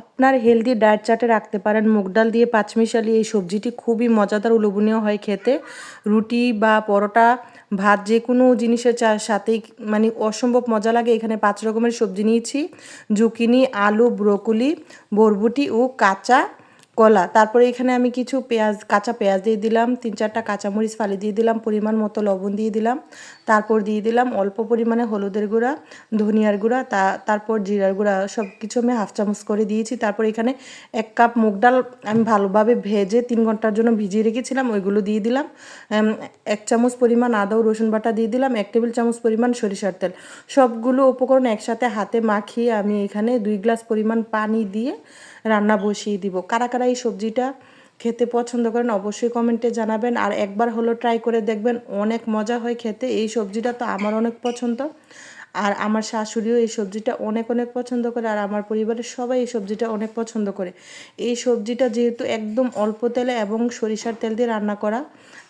আপনার healthy diet চার্টে রাখতে পারেন। মুগ ডাল দিয়ে পাঁচমিশালি এই সবজিটি খুবই মজাদার ও লোভনীয় হয় খেতে। রুটি বা পরোটা, ভাত যে কোনো জিনিসের সাথেই মানে অসম্ভব মজা লাগে। এখানে পাঁচ রকমের সবজি নিয়েছি। জুকিনি, আলু, ব্রোকলি, বরবুটি ও কাঁচা কলা। তারপরে এখানে আমি কিছু পেঁয়াজ, কাঁচা পেঁয়াজ দিয়ে দিলাম, তিন চারটা কাঁচামরিচ ফালি দিয়ে দিলাম, পরিমাণ মতো লবণ দিয়ে দিলাম। তারপর দিয়ে দিলাম অল্প পরিমাণে হলুদের গুঁড়া, ধনিয়ার গুঁড়া, তা, তারপর জিরার গুঁড়া সব কিছু আমি হাফ চামচ করে দিয়েছি। তারপর এখানে এক কাপ মুগ ডাল আমি ভালোভাবে ভেজে তিন ঘণ্টার জন্য ভিজিয়ে রেখেছিলাম, ওইগুলো দিয়ে দিলাম। এক চামচ পরিমাণ আদা ও রসুন বাটা দিয়ে দিলাম, এক টেবিল চামচ পরিমাণ সরিষার তেল। সবগুলো উপকরণ একসাথে হাতে মাখিয়ে আমি এখানে দুই গ্লাস পরিমাণ পানি দিয়ে রান্না বসিয়ে দিব। কারা কারা এই সবজিটা খেতে পছন্দ করেন, অবশ্যই কমেন্টে জানাবেন। আর একবার হলো ট্রাই করে দেখবেন, অনেক মজা হয় খেতে। এই সবজিটা তো আমার অনেক পছন্দ। আর আমার শাশুড়িও এই সবজিটা অনেক অনেক পছন্দ করে। আর আমার পরিবারের সবাই এই সবজিটা অনেক পছন্দ করে। এই সবজিটা যেহেতু একদম অল্প তেলে এবং সরিষার তেল দিয়ে রান্না করা,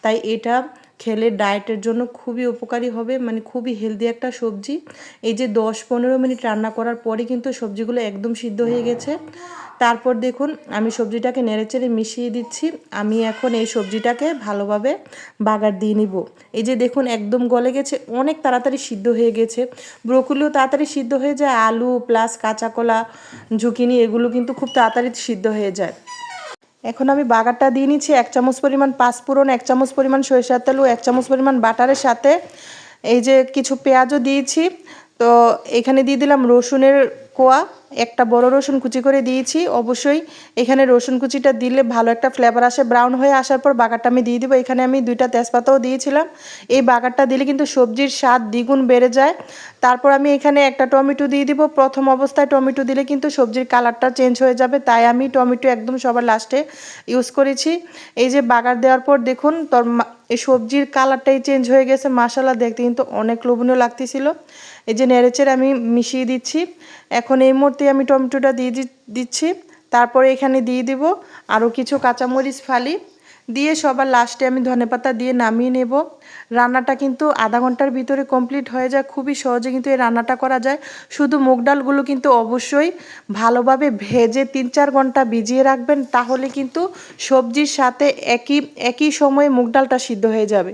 তাই এটা খেলে ডায়েটের জন্য খুবই উপকারী হবে মানে খুবই হেলদি একটা সবজি। এই যে দশ পনেরো মিনিট রান্না করার পরে কিন্তু সবজিগুলো একদম সিদ্ধ হয়ে গেছে। তারপর দেখুন, আমি সবজিটাকে নেড়েচেড়ে মিশিয়ে দিচ্ছি। আমি এখন এই সবজিটাকে ভালোভাবে বাগার দিয়ে নিব। এই যে দেখুন, একদম গলে গেছে, অনেক তাড়াতাড়ি সিদ্ধ হয়ে গেছে। ব্রোকলিও তাড়াতাড়ি সিদ্ধ হয়ে যায়, আলু প্লাস কাঁচা কলা ঝুঁকিনি এগুলো কিন্তু খুব তাড়াতাড়ি সিদ্ধ হয়ে যায়। এখন আমি বাগারটা দিয়ে নিচ্ছি, এক চামচ পরিমাণ পাঁচফোড়ন এক চামচ পরিমাণ সরিষার তেল ও এক চামচ পরিমাণ বাটারের সাথে। এই যে কিছু পেঁয়াজও দিয়েছি তো এখানে দিয়ে দিলাম রসুনের কোয়া। একটা বড় রসুন কুচি করে দিয়েছি। অবশ্যই এখানে রসুন কুচিটা দিলে ভালো একটা ফ্লেভার আসে। ব্রাউন হয়ে আসার পর বাগারটা আমি দিয়ে দিব। এখানে আমি দুইটা তেজপাতাও দিয়েছিলাম। এই বাগারটা দিলে কিন্তু সবজির স্বাদ দ্বিগুণ বেড়ে যায়। তারপর আমি এখানে একটা টমেটো দিয়ে দিব। প্রথম অবস্থায় টমেটো দিলে কিন্তু সবজির কালারটা চেঞ্জ হয়ে যাবে। তাই আমি টমেটো একদম সবার লাস্টে ইউজ করেছি। এই যে বাগার দেওয়ার পর দেখুন, তোর এই সবজির কালারটাই চেঞ্জ হয়ে গেছে মাসালা দেখতে কিন্তু অনেক লোভনীয় লাগতেছিল। এই যে নেড়েচেড়ে আমি মিশিয়ে দিচ্ছি। এখন এই মুহূর্তে আমি টমেটোটা দিয়ে দিচ্ছি। তারপরে এখানে দিয়ে দিব আরও কিছু কাঁচামরিচ ফালি। দিয়ে সবার লাস্টে আমি ধনেপাতা দিয়ে নামিয়ে নেব। রান্নাটা কিন্তু আধা ঘণ্টার ভিতরে কমপ্লিট হয়ে যায়, খুবই সহজে কিন্তু এই রান্নাটা করা যায়। শুধু মুগ ডালগুলো কিন্তু অবশ্যই ভালোভাবে ভেজে তিন চার ঘণ্টা ভিজিয়ে রাখবেন, তাহলে কিন্তু সবজির সাথে একই একই সময়ে মুগ ডালটা সিদ্ধ হয়ে যাবে।